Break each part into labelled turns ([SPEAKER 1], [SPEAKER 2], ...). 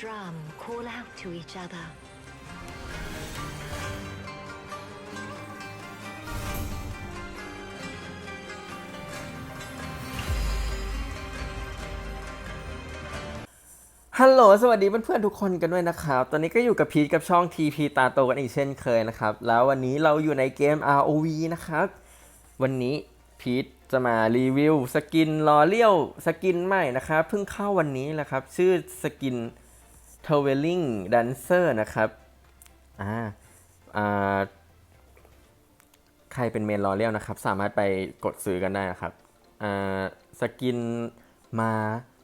[SPEAKER 1] drum call out to each other.
[SPEAKER 2] ฮัลโหลสวัสดีเพื่อนๆทุกคนกันด้วยนะครับ ตอนนี้ก็อยู่กับพีทกับช่อง TP ตาโตกันอีกเช่นเคยนะครับ แล้ววันนี้เราอยู่ในเกม ROV นะครับ วันนี้พีทจะมารีวิวสกินลอเลียวสกินใหม่นะครับเพิ่งเข้าวันนี้แหละครับ ชื่อสกิน t w i l l i n g Dancer นะครับอ่าอ่าใครเป็นเมนลอเลียวนะครับ สามารถไปกดซื้อกันได้นะครับอ่าสกินมา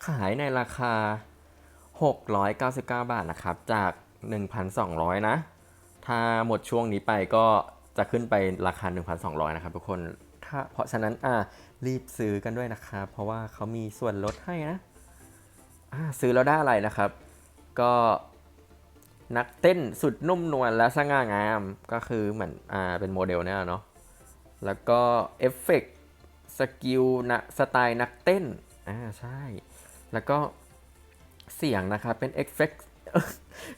[SPEAKER 2] ขายในราคา 699 บาทนะครับ จาก 1,200 นะ ถ้าหมดช่วงนี้ไปก็จะขึ้นไปราคา 1,200 นะครับทุกคนถ้าเพราะฉะนั้นอ่ารีบซื้อกันด้วยนะครับ เพราะว่าเขามีส่วนลดให้นะอ่าซื้อแล้วได้อะไรนะครับ ก็นักเต้นสุดนุ่มนวลและสง่างามก็คือเหมือนอ่าเป็นโมเดลเนี่ยเนาะแล้วก็เอฟเฟกต์สกิลนะสไตล์นักเต้นอ่าใช่ แล้วก็เสียงนะครับเป็นเอฟเฟกต์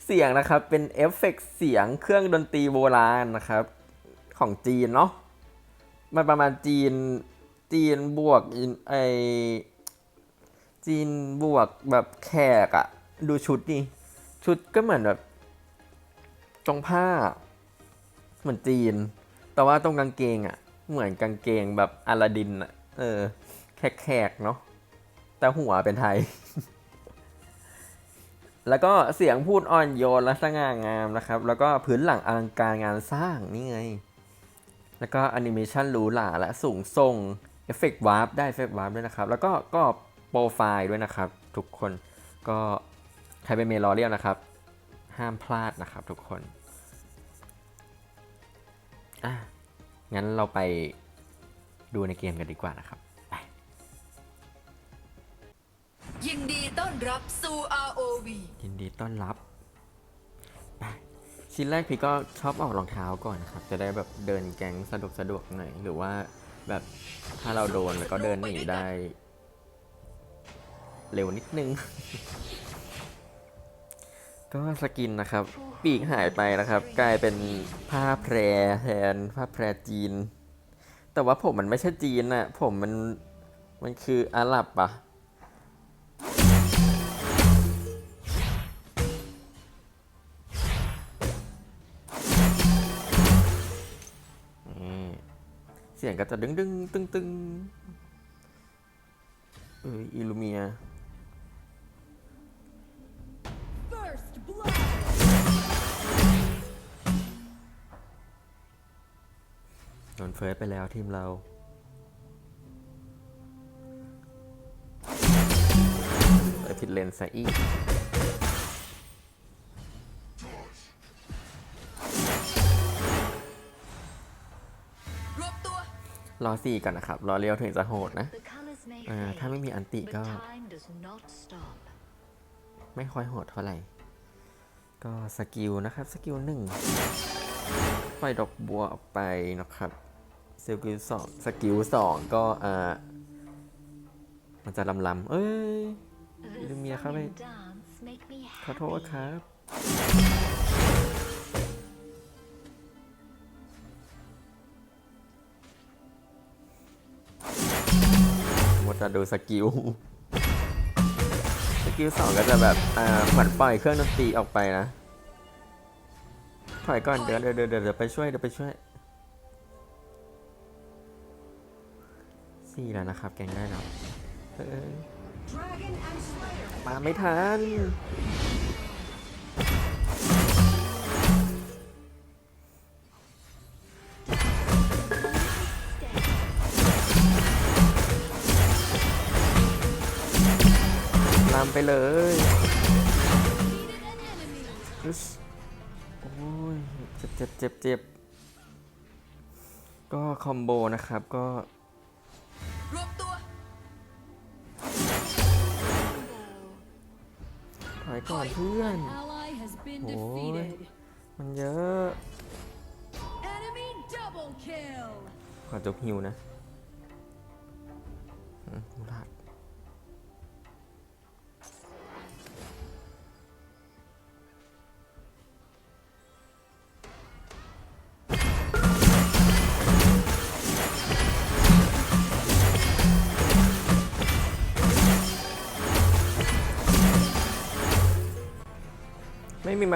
[SPEAKER 2] เสียงนะครับเป็นเอฟเฟกต์เสียงเครื่องดนตรีโบราณนะครับ ของจีนเนาะมันประมาณจีนจีนบวกไอจีนบวกแบบแขกอะ ดูชุดนี่ชุดก็เหมือนแบบตรงผ้า เหมือนจีน แต่ว่าตรงกางเกงอะเหมือนกางเกงแบบอลาดินอะเออ แขกๆเนาะแต่หัวเป็นไทย แล้วก็เสียงพูดอ่อนโยนและสง่างามนะครับ แล้วก็พื้นหลังอลังการงานสร้างนี่ไง แล้วก็แอนิเมชันหรูหราและสูงทรงเอฟเฟกต์วาร์ปได้เอฟเฟกต์วาร์ปด้วยนะครับ แล้วก็ก็โปรไฟล์ด้วยนะครับ ทุกคนก็ ใครเป็นเมลอเรียลนะครับ ห้ามพลาดนะครับทุกคนอะงั้นเราไปดูในเกมกันดีกว่านะครับ
[SPEAKER 3] ยินดีต้อนรับสู่ ROV
[SPEAKER 2] ยินดีต้อนรับไปชิ้นแรกพี่ก็ชอบออกรองเท้าก่อนนะครับ จะได้แบบเดินแก๊งสะดวกสะดวกหน่อย หรือว่าแบบถ้าเราโดนแล้วก็เดินหนีได้ เร็วนิดนึง ก็สกินนะครับ ปีกหายไปนะครับ กลายเป็นผ้าแพรแทนผ้าแพรจีน แต่ว่าผมมันไม่ใช่จีนอะผมมันมันคืออาหรับอะเสียงก็จะดึงดึงตึงตึงเอออิลูเมีย โดนเฟิร์สไปแล้วทีมเราไปผิดเลนซะอีก
[SPEAKER 3] รวบตัว
[SPEAKER 2] รอสี่ก่อนนะครับ รอเลี้ยวถึงจะโหดนะ
[SPEAKER 1] The colors may
[SPEAKER 2] อ่า
[SPEAKER 1] fade,
[SPEAKER 2] ถ้าไม่มีอันติ
[SPEAKER 1] but
[SPEAKER 2] ก็
[SPEAKER 1] time does not stop.
[SPEAKER 2] ไม่ค่อยโหดเท่าไหร่ ก็สกิลนะครับ สกิลหนึ่งปล่อยดอกบัวออกไปนะครับ สกิลสองสกิลสองก็อ่ามันจะลำลำเอ้ย
[SPEAKER 1] The
[SPEAKER 2] Lumia
[SPEAKER 1] song
[SPEAKER 2] เข้าไปขอโทษครับ หมดจะดูสกิล สกิลสองก็จะแบบอ่าเหมือนปล่อยเครื่องดนตรีออกไปนะ ถอยก่อนเดี๋ยวเดี๋ยวเดี๋ยวเดี๋ยวไปช่วยเดี๋ยวไปช่วย สี่แล้วนะครับ แกงได้แล้วเอ้ย
[SPEAKER 3] Dragon and Slayer
[SPEAKER 2] มาไม่ทันลำไปเลยอึ๊สโอ้ย เจ็บเจ็บเจ็บเจ็บก็คอมโบนะครับก็
[SPEAKER 3] รวบตัว
[SPEAKER 2] ถอยก่อนเพื่อน
[SPEAKER 3] Ally has been
[SPEAKER 2] Ôi.
[SPEAKER 3] defeated
[SPEAKER 2] มันเยอะ
[SPEAKER 3] Enemy double kill
[SPEAKER 2] ขอจบฮิวนะอืมมูลาด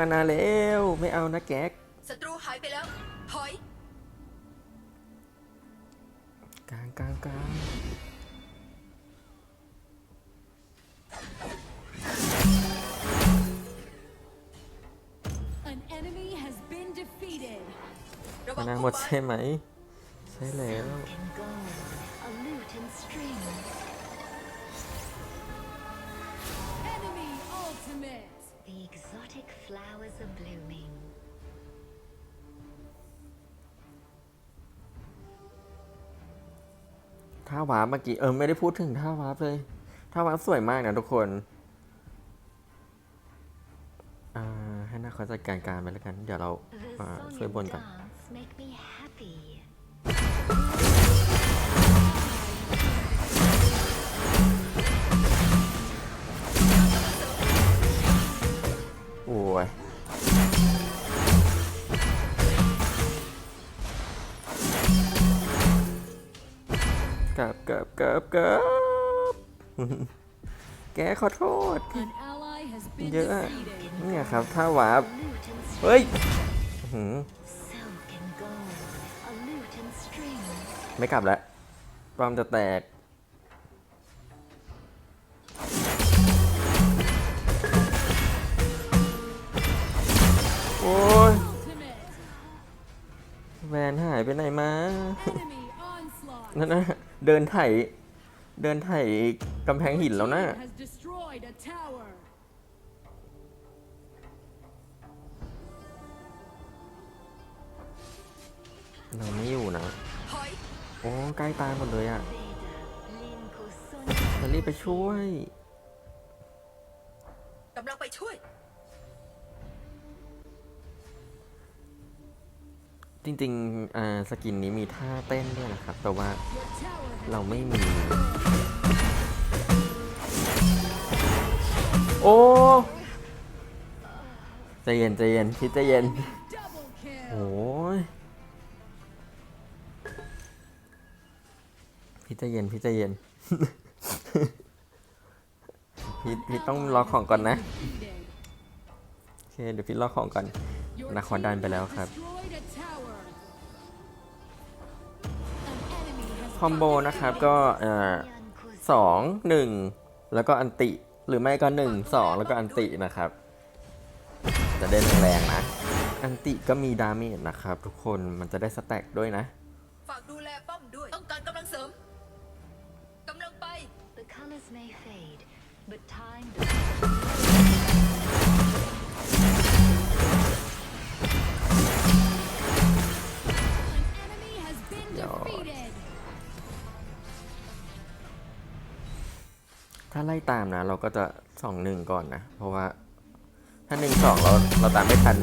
[SPEAKER 2] ม่มีมานาแล้วไม่เอานะแก๊ก
[SPEAKER 3] ศัตรูหายไปแล้วถอย
[SPEAKER 2] กลางกลางกลาง
[SPEAKER 4] An enemy has been defeated.
[SPEAKER 3] ระวั
[SPEAKER 2] มางนา
[SPEAKER 3] พุ่
[SPEAKER 2] หมด
[SPEAKER 3] ไม้
[SPEAKER 2] ใช่ไหม ใช่แล้ว
[SPEAKER 1] flowers are blooming.
[SPEAKER 2] ท่าวาร์ปเมื่อกี้เออไม่ได้พูดถึงท่าวาร์ปเลยท่าวาร์ปสวยมากนะทุกคนอ่าให้นักเขาจัดการการไปแล้วกัน เดี๋ยวเรา
[SPEAKER 1] The
[SPEAKER 2] อ่า
[SPEAKER 1] song
[SPEAKER 2] ช่วยบน
[SPEAKER 1] and
[SPEAKER 2] ก่อน
[SPEAKER 1] dance make me
[SPEAKER 2] กับกับกับกับแกขอโทษ
[SPEAKER 4] An ally has been
[SPEAKER 2] เยอะอะ
[SPEAKER 4] defeated.
[SPEAKER 2] เนี่ยครับ ถ้าวาร์ป
[SPEAKER 1] A lute and
[SPEAKER 2] เฮ้ย
[SPEAKER 1] strings.
[SPEAKER 2] อื้อหือ
[SPEAKER 1] Silk and gold, a lute and strings.
[SPEAKER 2] ไม่กลับแล้วปลอมจะแตกโอ้ย
[SPEAKER 4] Ultimate.
[SPEAKER 2] แวนหายไปไหนมา
[SPEAKER 4] Enemy onslaught.
[SPEAKER 2] นั่นนะ เดินไถเดินไถกำแพงหินแล้วนะ
[SPEAKER 4] Team has destroyed a tower.
[SPEAKER 2] เราไม่อยู่นะ
[SPEAKER 3] ถอย
[SPEAKER 2] โอ้ ใกล้ตายหมดเลยอะ
[SPEAKER 1] Veda, Linko Sun.
[SPEAKER 2] จะรีบไปช่วย ริงๆอ่าสกินนี้มีท่าเต้นด้วยนะครับ แต่ว่า
[SPEAKER 4] Your tower has
[SPEAKER 2] เราไม่มี โอ้ใจเย็นใจเย็นคิดใจเย็น
[SPEAKER 4] double kill.
[SPEAKER 2] โอ้ยพี่ใจเย็นพี่ใจเย็นพี่พี่ต้องรอของก่อนนะ
[SPEAKER 4] Defeated.
[SPEAKER 2] โอเค เดี๋ยวพี่รอของก่อน
[SPEAKER 4] Your
[SPEAKER 2] นาคอดัน
[SPEAKER 4] team
[SPEAKER 2] ไปแล้วครับ คอมโบนะครับก็เอ่อ
[SPEAKER 1] Yanko
[SPEAKER 2] สองหนึ่งแล้วก็อันติ หรือไม่ก็หนึ่งสองแล้วก็อันตินะครับ จะได้แรงๆนะ อันติก็มีดาเมจนะครับ ทุกคนมันจะได้สแต็กด้วยนะ
[SPEAKER 3] ฝากดูแลป้อมด้วย ต้องการกำลังเสริมกำลังไป
[SPEAKER 1] The colors may fade, but time does า
[SPEAKER 2] ไล่ตามนะ เราก็จะสองหนึ่งก่อนนะ เพราะว่า ถ้าหนึ่งสองเราเราตามไม่ทัน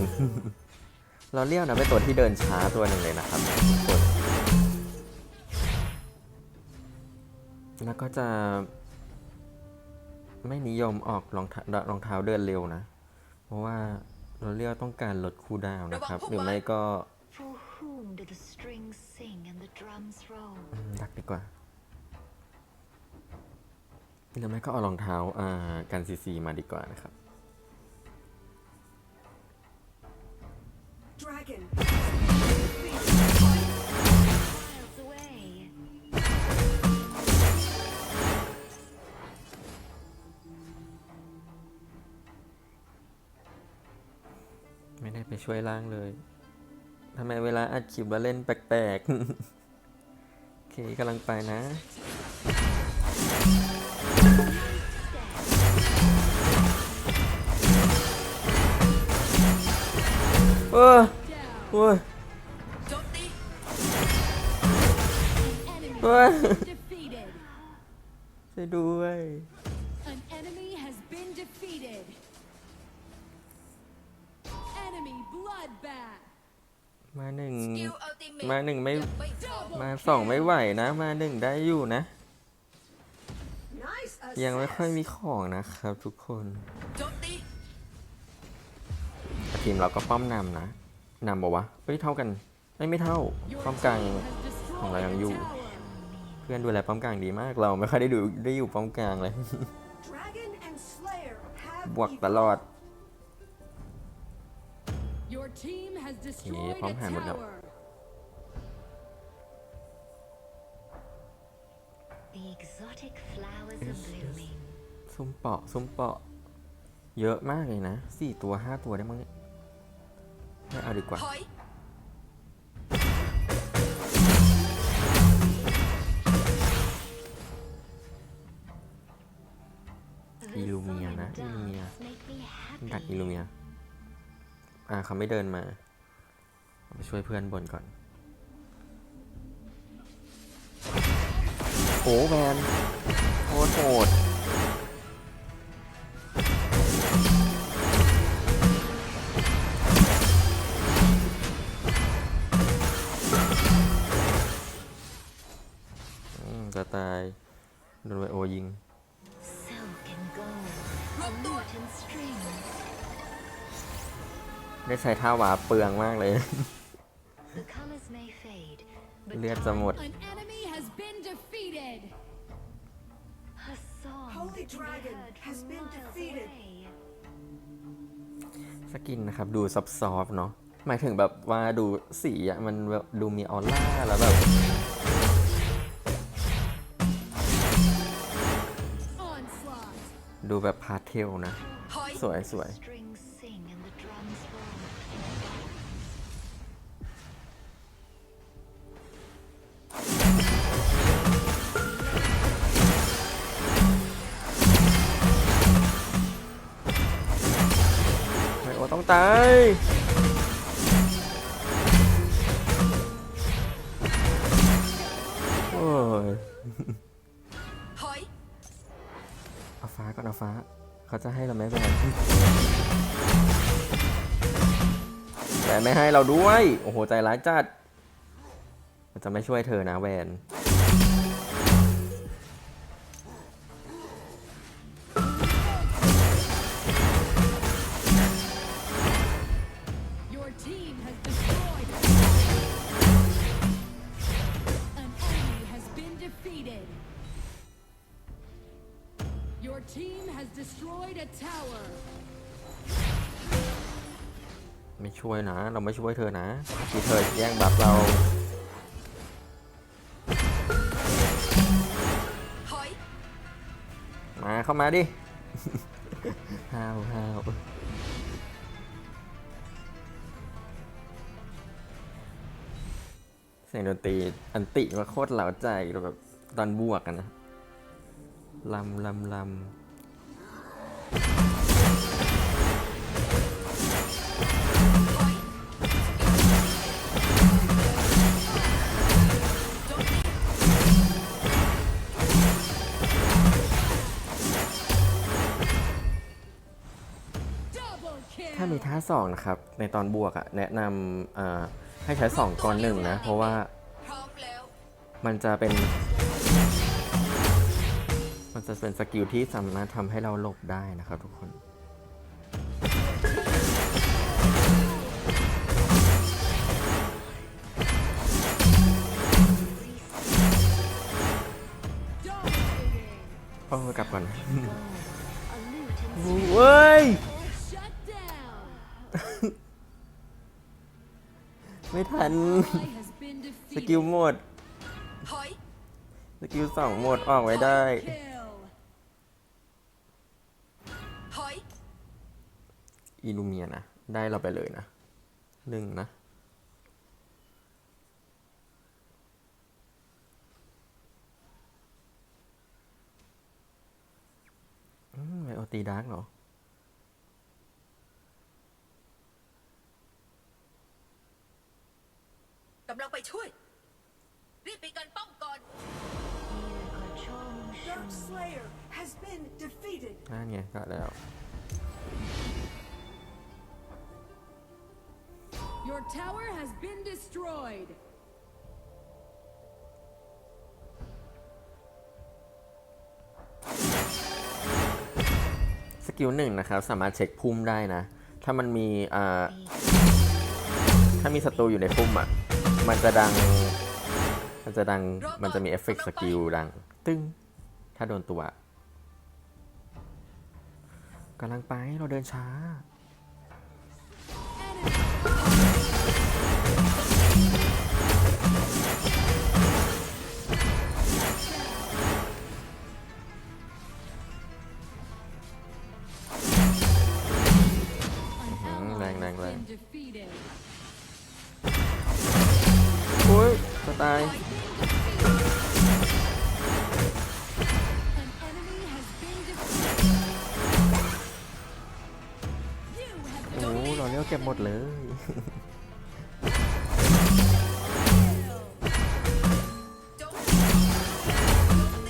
[SPEAKER 2] เราเรียกนะเป็นตัวที่เดินช้าตัวหนึ่งเลยนะครับทุกคนแล้วก็จะ ไม่นิยมออกรองเท้ารองเท้าเดินเร็วนะ เพราะว่าเราเรียกต้องการลดคูลดาวน์นะครับ หรือไม่ก็
[SPEAKER 1] For whom do the strings sing and the drums roll?
[SPEAKER 2] อืมดักดีกว่า หรือไม่ก็เอารองเท้าอ่ากันซีซีมาดีกว่านะครับ
[SPEAKER 3] Dragon
[SPEAKER 1] Miles away.
[SPEAKER 2] ไม่ได้ไปช่วยล่างเลยทำไมเวลาอัดคลิปแล้วเล่นแปลกๆ โอเคกำลังไปนะ ออ
[SPEAKER 4] Down.
[SPEAKER 2] โอ้ย
[SPEAKER 3] โจมตี
[SPEAKER 4] Enemy
[SPEAKER 2] What?
[SPEAKER 4] has been defeated.
[SPEAKER 2] ช่วยด้วย
[SPEAKER 4] An enemy has been defeated. Enemy bloodbath.
[SPEAKER 2] มาหนึ่ง
[SPEAKER 3] สกิลอัลติเมท
[SPEAKER 2] มาหนึ่งไม่
[SPEAKER 3] ยังไม่พอ
[SPEAKER 4] Double
[SPEAKER 2] มาสองไม่ไหวนะ มาหนึ่งได้อยู่นะ
[SPEAKER 3] Nice
[SPEAKER 2] ยังไม่ค่อยมีของนะครับทุกคน
[SPEAKER 3] โจมตี
[SPEAKER 2] ทีมเราก็ป้อมนำนะนำบอกวะเฮ้ยเท่ากันไม่ไม่เท่า
[SPEAKER 4] Your
[SPEAKER 2] ป้อมกลาง
[SPEAKER 4] team has destroyed
[SPEAKER 2] Không phải
[SPEAKER 4] a
[SPEAKER 2] ăn du.
[SPEAKER 4] tower.
[SPEAKER 2] เพื่อนดูแลป้อมกลางดีมากเราไม่ค่อยได้ดูได้อยู่ป้อมกลางเลย
[SPEAKER 3] Dragon and Slayer have
[SPEAKER 2] บวกตลอด
[SPEAKER 4] Your team has destroyed a
[SPEAKER 2] bóng hàm một động.
[SPEAKER 4] tower.
[SPEAKER 1] The exotic flowers are blooming.
[SPEAKER 2] ซุ่มเปาะซุ่มเปาะ เยอะมากเลยนะสี่ตัวห้าตัวได้มั้งเนี่ย ไม่เอาดีกว่า
[SPEAKER 3] ถอย
[SPEAKER 1] The
[SPEAKER 2] Illumia
[SPEAKER 1] sun
[SPEAKER 2] na,
[SPEAKER 1] and
[SPEAKER 2] Illumia.
[SPEAKER 1] dance make me
[SPEAKER 2] ดัก
[SPEAKER 1] happy.
[SPEAKER 2] อิลูเมีย อ่าเขาไม่เดินมาเอาไปช่วยเพื่อนบนก่อน โอ้แวนโคตรโหด ตายโดนไวโอยิง
[SPEAKER 1] Silk and gold,
[SPEAKER 3] รวมตัว
[SPEAKER 1] lute and strings.
[SPEAKER 2] ได้ใช้ท่าวาเปลืองมากเลย
[SPEAKER 1] The colors may fade, but
[SPEAKER 2] เลือดจะหมด
[SPEAKER 4] An enemy has been defeated.
[SPEAKER 1] her song
[SPEAKER 5] Holy
[SPEAKER 1] can be
[SPEAKER 5] Dragon
[SPEAKER 1] heard
[SPEAKER 5] has
[SPEAKER 1] from
[SPEAKER 5] been
[SPEAKER 1] miles
[SPEAKER 5] defeated.
[SPEAKER 1] away.
[SPEAKER 2] สกินนะครับ ดูซับซอฟเนาะหมายถึงแบบว่าดูสีอะมันแบบดูมีออร่าแล้วแบบ ดูแบบพาเทลนะ สวยสวยโอ้ต้องตายโอ้ย ก่อนเอฟ้า เขาจะให้เราไหมแบนแต่ไม่ให้เราด้วย โอ้โหใจร้ายจัดจะไม่ช่วยเธอนะแวน
[SPEAKER 4] Your team has destroyed a tower.
[SPEAKER 2] ไม่ช่วยนะ เราไม่ช่วยเธอนะที่เธอแย่งบัฟเรา
[SPEAKER 3] ถอย
[SPEAKER 2] มาเข้ามาดิห้าวห้าวเสียงดนตรีอันติมาโคตรเหลาใจเราแบบตอนบวกกันนะ ลำลำลำถ้ามีท่าสองนะครับ ในตอนบวกอะแนะนำให้ใช้สองก่อนหนึ่งนะ เพราะว่า
[SPEAKER 3] มั
[SPEAKER 2] นจะเป็น มันจะเป็นสกิลที่สามารถทำให้เราหลบได้นะครับทุกคนโอ้กลับก่อนเว้ย ไม่ทัน สกิลหมด สกิลสองหมดออกไว้ได้
[SPEAKER 3] อี
[SPEAKER 2] ลูเมียนะ ได้เราไปเลยนะหนึ่งนะ อืมไอโอตีดาร์กเหรอ
[SPEAKER 3] กำลังไปช่วย รีบไปกันป้อมก่อน
[SPEAKER 5] Dark Slayer has been defeated.
[SPEAKER 2] นั่นไงก็แล้ว
[SPEAKER 4] Your tower has been destroyed.
[SPEAKER 2] สกิลหนึ่งนะครับ สามารถเช็คพุ่มได้นะ ถ้ามันมีอ่าถ้ามีศัตรูอยู่ในพุ่มอะ มันจะดัง มันจะดัง มันจะมีเอฟเฟกต์สกิลดัง ตึ้ง ถ้าโดนตัวกำลังไปเราเดินช้า
[SPEAKER 4] defeated.
[SPEAKER 2] โอ้ยจะตาย
[SPEAKER 4] An enemy has been defeated. You have
[SPEAKER 2] โอ้เราเลี้ยวเก็บหมดเลย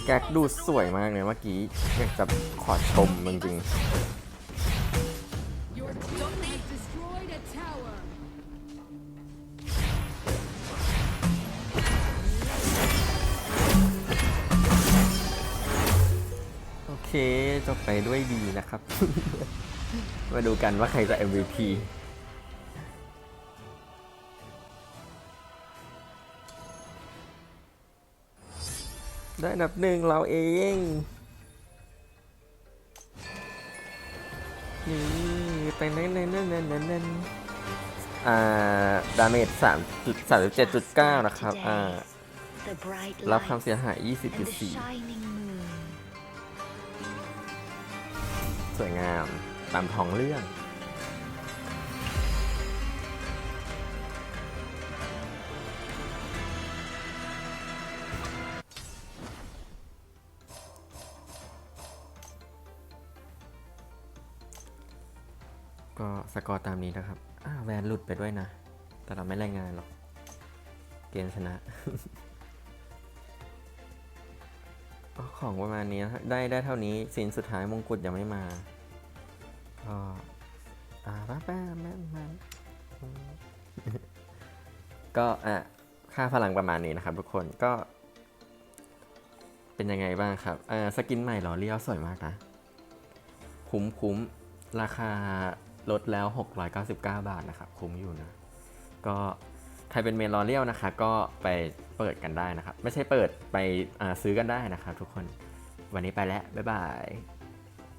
[SPEAKER 2] แก๊กดูสวยมากเลยเมื่อกี้อยากจะขอชมจริง
[SPEAKER 4] Your
[SPEAKER 2] เคจบไปด้วยดีนะครับ มาดูกันว่าใครจะ MVP ได้อันดับหนึ่งเราเองนี่ไปนั่นนั่นนั่นนั่นนั่นนั่นอ่า ดาเมจสามจุดสามสิบเจ็ดจุดเก้านะครับ อ่า
[SPEAKER 1] The bright
[SPEAKER 2] รับ
[SPEAKER 1] light
[SPEAKER 2] ความเสียหาย
[SPEAKER 1] and the
[SPEAKER 2] 20.4
[SPEAKER 1] shining moon.
[SPEAKER 2] ส สวยงามตามท้องเรื่อง ก็สกอร์ตามนี้นะครับอ้าวแวนหลุดไปด้วยนะ แต่เราไม่รายงานหรอก เกมชนะ ของประมาณนี้นะได้ได้เท่านี้สินสุดท้ายมงกุฎยังไม่มาก็อ่าป้าป้าแม่มาก็อะค่าพลังประมาณนี้นะครับ ทุกคนก็ เป็นยังไงบ้างครับอ่าสกินใหม่เหรอเลี้ยวสวยมากนะ คุ้มคุ้มราคาลดแล้ว 699 บาทนะครับ คุ้มอยู่นะ ก็ใครเป็นเมลอเรียลนะคะ ก็ไป เปิดกันได้นะครับ ไม่ใช่เปิดไปซื้อกันได้นะครับทุกคน วันนี้ไปแล้ว บ๊ายบาย